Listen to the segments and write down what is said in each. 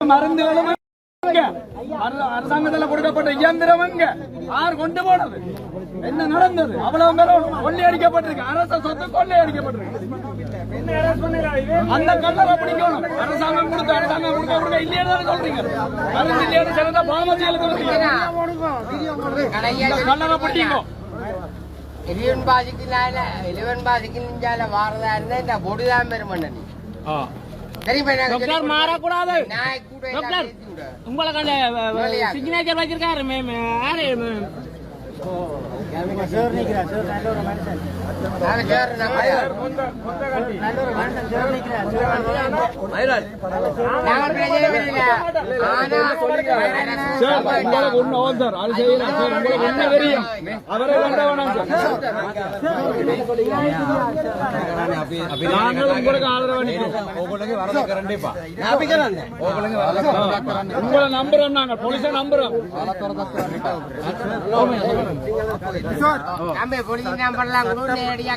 மருந்துகளும் அரசாங்கத்தில் கொடுக்கப்பட்ட இயந்திரம் எங்க? யார் கொண்டு போனது? என்ன நடந்தது? அவ்வளவு மேலும் அடிக்கப்பட்டிருக்கு. அரச சொத்து கொள்ளை அடிக்கப்பட்டிருக்கு. அந்த கல்லறை பிடிக்கணும். அரசாங்கம் கொடுத்து அரசாங்கம் கொடுக்கறவங்க இல்லையான்னு சொல்றீங்க? மருந்து இல்லையான்னு சிறந்த பாமசியில் சொல்றீங்க. கல்லறை பிடிக்கும் എലിവൻ ബാധിക്കില്ല എലിവൻ ബാധിക്കുന്നില്ല വാറതായിരുന്നു എന്റെ പൊടിതാൻ വരും മണ്ണി டாக்டர் மாறக்கூடாது. டாக்டர் உங்களுக்கு அந்த சிக்னேச்சர் வச்சிருக்காரு மேம் யாரு சார் உங்களுக்கு ஒண்ணு ஆகும் சார் அது செய்யலாம் சார் உங்களுக்கு என்ன தெரியும் அவரை கொண்ட வேணாம் சார் நாங்கள் உங்களுக்கு ஆதரவு உங்களை நம்புறோம் நாங்க போலீஸை நம்புறோம். நம்ம பொலிசி நம்பர்லாம் கூட நேரடியா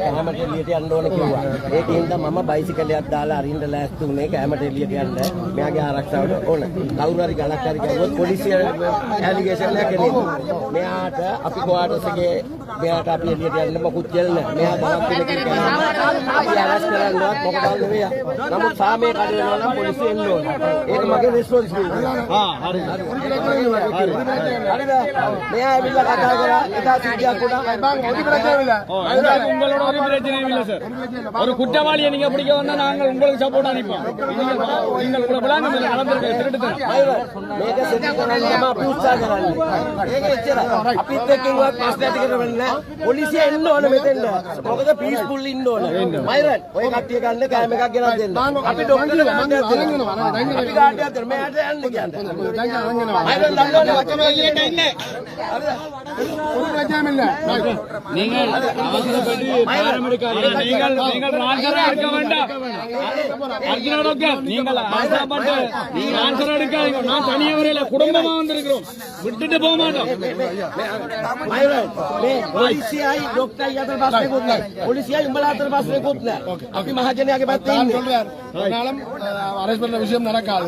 කෑමට එලියට යන්න ඕන කිව්වා. ඒකින්ද මම බයිසිකලයක් දාලා අරින්න ලෑස්ති වුණේ කෑමට එලියට යන්න. මෙයාගේ ආරක්ෂාවට ඕන. කවුරු හරි ගලක් හරි ගියොත් පොලිසිය ඇලිගේෂන් එකක් එනවා. මෙයාට අපි කොආටස් එකේ මෙයාට අපි එලියට යන්න මොකුත් කියලා නැහැ. මෙයා දවස් තුනකින් කරනවා. අපි අරස් කරන්නවත් මොකද නෙවෙයි. නමුත් සාමයේ කඩ වෙනවා නම් පොලිසිය එන්න ඕන. एक मगे रेस्टोरेंट से हां अरे अरे मैं बिल्ला का था जरा इदा सीटिया கூட ஒரு பிரச்சனை இல்ல உங்களோட ஒரு குற்றவாளியை நீங்க பிடிக்க வந்தா நாங்கள் உங்களுக்கு சப்போர்ட் அனுப்போம் நீங்கள் ആട്ടാത്തരും മേട്ടയാണ് നിങ്ങൾ நீங்கள் நீங்கள் ஆன்சரா இருக்க வேண்டாம் அர்ஜுனோட நீங்கள்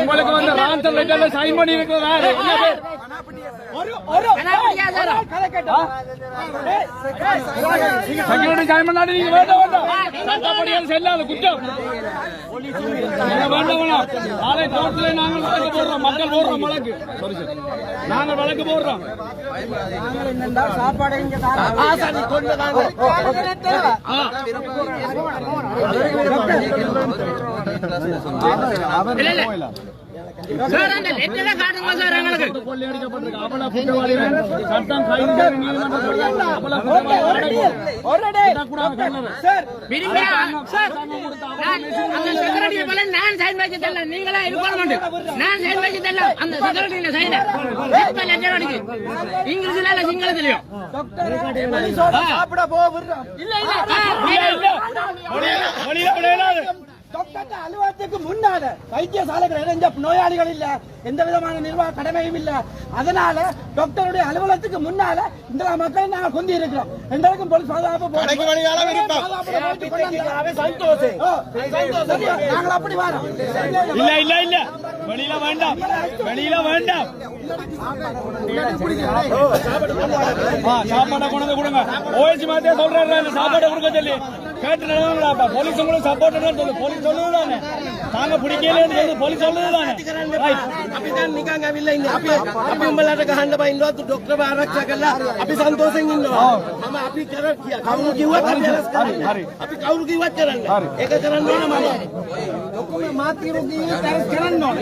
உங்களுக்கு வந்து ராம்சர் லெட்டர்ல சைன் பண்ணி இருக்கிறாரு என்ன பேர்? செக்யூரிட்டி சைன் பண்ணாடி நீங்க வேண்டாம் வேண்டாம். சட்டப்படியால் செல்லாது குற்றம். வழக்கு சார் அந்த லெட்டரை காட்டுங்க சார் எங்களுக்கு கொள்ளையடிக்கப்பட்டிருக்கு அபல குற்றவாளிகள் சட்டம் கைது நீதிமன்றத்தில் அபல சார் அந்த செக்ரட்டரி போல நான் சைன் வச்சு தரல இது பண்ண நான் சைன் வச்சு தரல அந்த செக்ரட்டரி சைன் இப்ப லெட்டர் அடிக்கு இங்கிலீஷ்ல இல்ல சிங்களத்திலயும் சாப்பிட போ இல்ல இல்ல டாக்டர் அலுவலகத்துக்கு முன்னால வைத்தியசாலைகள் இணைஞ்ச நோயாளிகள் இல்ல. எந்த விதமான நிர்வாக கடமையும் இல்ல. அதனால டாக்டருடைய அலுவலகத்துக்கு முன்னால இந்த மக்களை நாங்கள் கொண்டு இருக்கிறோம். எங்களுக்கும் பொலிஸ் பாதுகாப்பு? நாங்கள் அப்படி வரோம். இல்ல இல்ல இல்ல. வெளியில வேண்டாம். வெளியில வேண்டாம். சாப்பாடை கொண்டு கொடுங்க. ஓஎச்சி மாத்தே சொல்றாரு இந்த சாப்பாடை கொடுக்க சொல்லி. கேட்டு நடவாங்களாப்பா போலீஸ் உங்களுக்கு சப்போர்ட் சொல்லு போலீஸ் சொல்லுதானே நாங்க பிடிக்கலன்னு சொல்லி போலீஸ் சொல்லுதானே අපි දැන් නිකන් ඇවිල්ලා ඉන්නේ. අපි අපි උඹලාට ගහන්න බයින්නවත් ડોක්ටර් බා ආරක්ෂා කරලා අපි සන්තෝෂෙන් ඉන්නවා. මම අපි කර කියා. කවුරු කිව්වත් අපි අරස් කරන්නේ. අපි කවුරු කිව්වත් කරන්නේ. ඒක කරන්න ඕන මම. ඔක්කොම මාත්‍රිරෝගී තරස් කරන්න ඕන.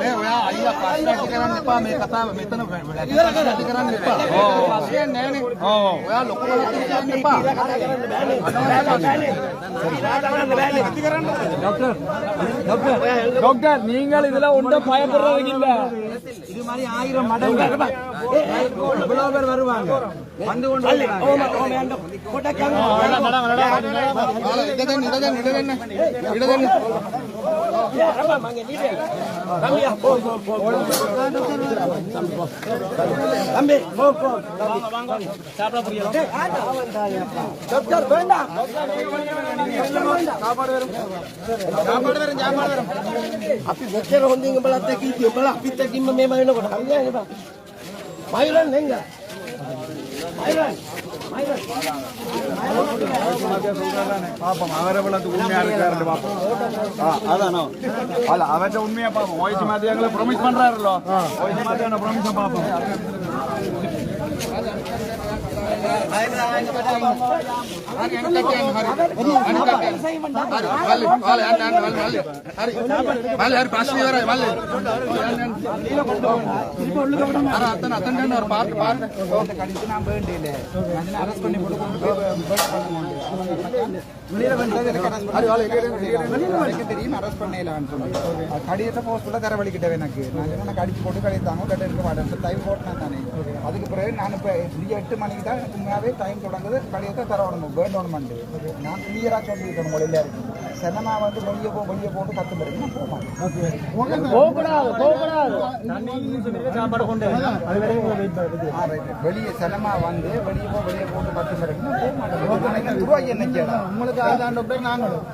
මේ ඔයා අයියා පාස්ට් කරන්න එපා මේ කතාව මෙතන වැඩ කරන්න එපා. ඔව්. පස්සේ නෑනේ. ඔව්. ඔයා ලොකු කෙනෙක් කියන්න එපා. කරන්න බෑනේ. කරන්න බෑනේ. කරන්න බෑනේ. ડોક્ટર ડોક્ટર ડોક્ટર நீங்கள் இதெல்லாம் ஒன்றை பயப்படுறதுக்கு இல்ல இது மாதிரி ஆயிரம் மடங்கு. இவ்வளவு பேர் வருவாங்க. வந்து கொண்டு தம்பி போ போ. சாப்பாடு வரும். சாப்பாடு வரும் சாப்பாடு வரும். அப்படி வச்சல வந்து அப்படி தக்கி மேமா கொஞ்சம் கம்மியாக இதுதான் மயிலன் நீங்க பாப்போம் அவரை விளத்து உண்மையா இருக்காரு பாப்போம். பாப்போம். நான் அரெஸ்ட் பண்ணி போட்டு கொண்டு தெரியும் அரெஸ்ட் பண்ணலான்னு சொல்லி கடியத்தை போஸ்ட்ல தர வலிக்கிட்டேன் எனக்கு நான் கடிச்சு போட்டு கடித்தாங்க கட்ட மாட்டேன் டைம் போட்டேன் தானே அதுக்கு பிறகு நான் இப்போ எட்டு மணிக்கு தான் எனக்கு உண்மையாகவே டைம் தொடங்குது. கடிதத்தை தர விடணும் வேண்டணுமெண்டு நான் கிளியராக சொல்லியிருக்கேன் உங்களை எல்லாருக்கும் சினிமா வந்து வெளியே போ வெளியே போட்டு கத்து பிறகு நான் போக மாட்டேன் போகக்கூடாது. வெளியே சினிமா வந்து வெளியே போ வெளியே போட்டு பத்து பிறகு நான் போக மாட்டேன். ரூபாய் என்ன டாக்டர் நாங்களும்.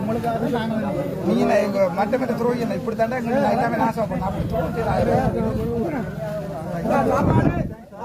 உங்களுக்கு அதான் நாங்களும். நீ என்ன எங்க மற்ற மற்ற துரோகி இப்படி தாண்டா எல்லாமே நாசம் பண்ண அப்படி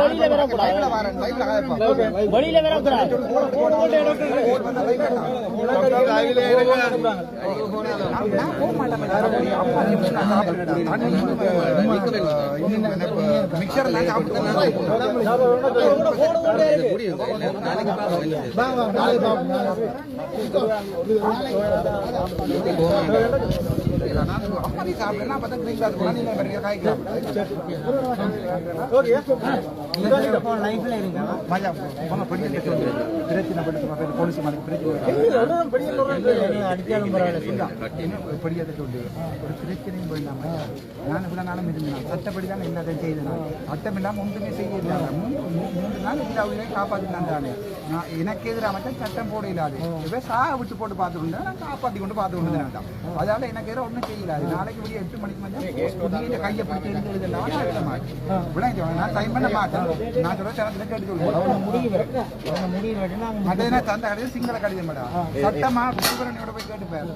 வெளியில வரக்கூடாது வெளியில வரக்கூடாது மிக்சர் சாப்பிடலாம் பார்த்தா கிரீன் கிளாஸ் போனா நீங்க பெரிய காய்க்கலாம் மஜா போங்க போலீஸ் மாதிரி பிரச்சனை பெரிய சொல்லி ஒரு பிரச்சனையும் போயிடலாம் நான் இவ்வளவு நாளும் இருந்தேன் சட்டப்படி தான் எல்லாத்தையும் செய்தேன் நான். சட்டம் இல்லாமல் ஒன்றுமே செய்யல மூன்று மூன்று நாள் இந்த அவங்களே காப்பாற்றினான் தானே நான் எனக்கு எதிராக மட்டும் சட்டம் போட இல்லாது இவ சாக விட்டு போட்டு பார்த்துட்டு நான் காப்பாற்றி கொண்டு பார்த்து கொண்டு தான் அதால எனக்கு எதிராக ஒன்றும் செய்யலாது நாளைக்கு விடிய எட்டு மணிக்கு வந்து நீங்க கையை பிடிச்சி எடுத்து எழுதலாம் நான் எழுத மாட்டேன் விளங்கி நான் டைம் பண்ண மாட்டேன் நான் சொல்ல சனத்தில் கேட்டு சொல்லுவேன் அது என்ன தந்த கடிதம் சிங்கள கடிதம் மேடம் சட்டமா விசுவரணியோட போய் கேட்டுப்பேன்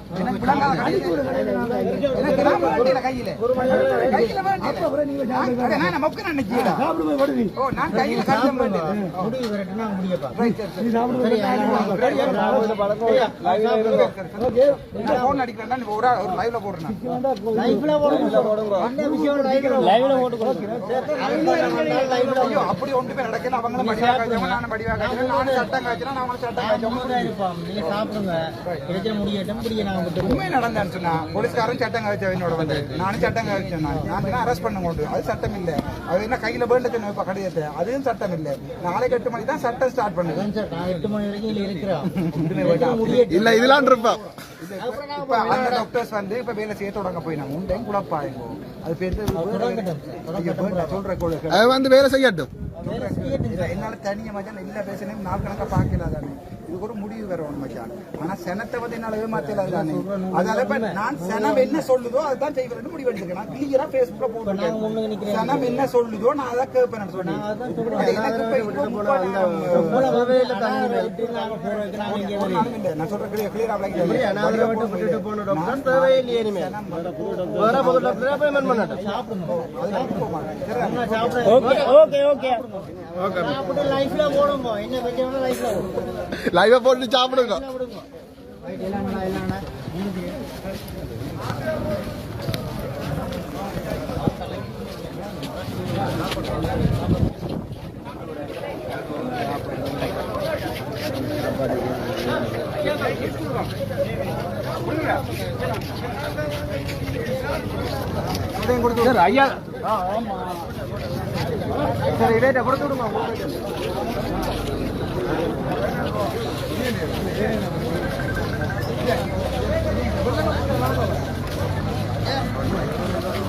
அப்படி ஒன்று பேர் நடக்கல அவங்களும் படிவா காய்ச்சவங்க நானும் படிவா காய்ச்சவங்க நானும் சட்டம் காய்ச்சலாம் அவங்களும் சட்டம் காய்ச்சவங்க உண்மை நடந்தான்னு சொன்னா போலீஸ்காரன் சட்டம் காய்ச்சவ என்னோட வந்து நானும் சட்டம் காய்ச்சேன் நான். நான் அரெஸ்ட் பண்ண கொண்டு அது சட்டம் இல்ல அது என்ன கையில வேண்ட சொன்ன இப்ப கடிதத்தை? அதுவும் சட்டம் இல்ல நாளைக்கு எட்டு மணி தான் சட்டம் ஸ்டார்ட் பண்ணுது. எட்டு மணி வரைக்கும் இருக்கிறோம் இல்ல இதெல்லாம் இருப்பா. இப்ப அந்த டாக்டர்ஸ் வந்து இப்ப வேலை செய்ய தொடங்க போயினாங்க உண்டையும் குழப்பாயிருக்கும் அது பேர் சொல்ற கூட அது வந்து வேலை செய்யட்டும். இல்ல, என்னால தனியா மச்சான் எல்லா பேசணும் நாள் கணக்கா பார்க்கல தானே இதுக்கு ஒரு முடிவு வரணும் மச்சான் ஆனா சனத்தை வந்து என்னால ஏமாத்தல தானே. அதனால இப்ப நான் சனம் என்ன சொல்லுதோ அதுதான் செய்வேன் முடிவு எடுத்துக்கேன் நான் கிளியரா பேஸ்புக்ல போட்டுருக்கேன். சனம் என்ன சொல்லுதோ நான் அதை கேட்பேன் இல்லை. நான் சொல்றேன். பண்ணட்டும் ஓகே ஓகே ஓகே. லைஃப்ல போடும்போ என்ன பத்தி லைஃப்ல லைவ போட்டு சாப்பிடுங்க சார் ஐயா சரி இடையிட்ட கொடுத்து விடுங்க Yeah.